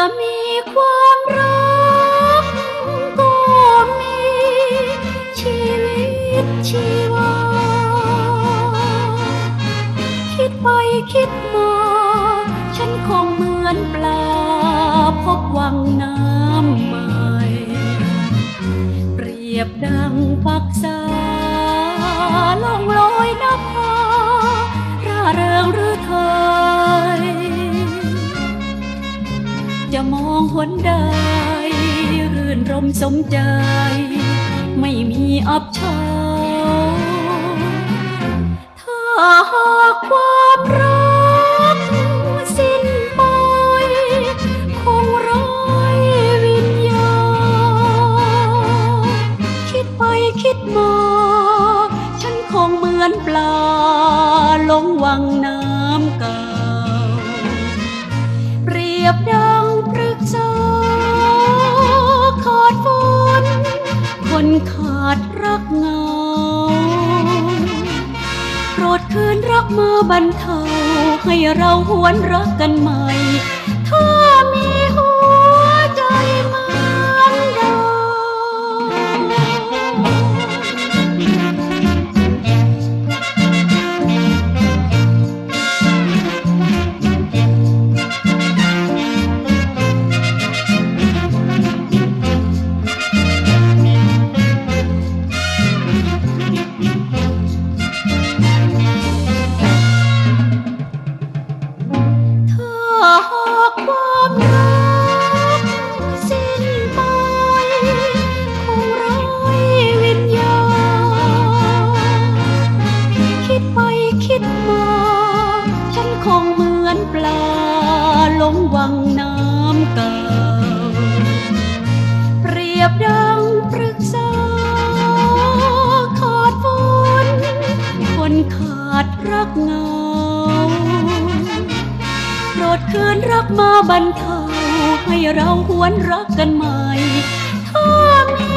อมีความรักก็มีชีวิตชีวา คิดไปคิดมา ฉันคงเหมือนปลา พบวังน้ำใหม่ เปรียบดังพักษาล่องลอยนภาร่าเริงหรือเธอ จะมองหนใดรื่นรมสมใจ ไม่มีอับเฉาถ้าหากความรักสิ้นไป คงไร้วิญญาณคิดไปคิดมา ขาดรักเงาโปรดคืนรักมาบรรเทาให้เราหวนรักกันใหม่ รักเงาโปรดคืนรักมาบรรเทาให้เราหวนรักกันใหม่ถ้ามี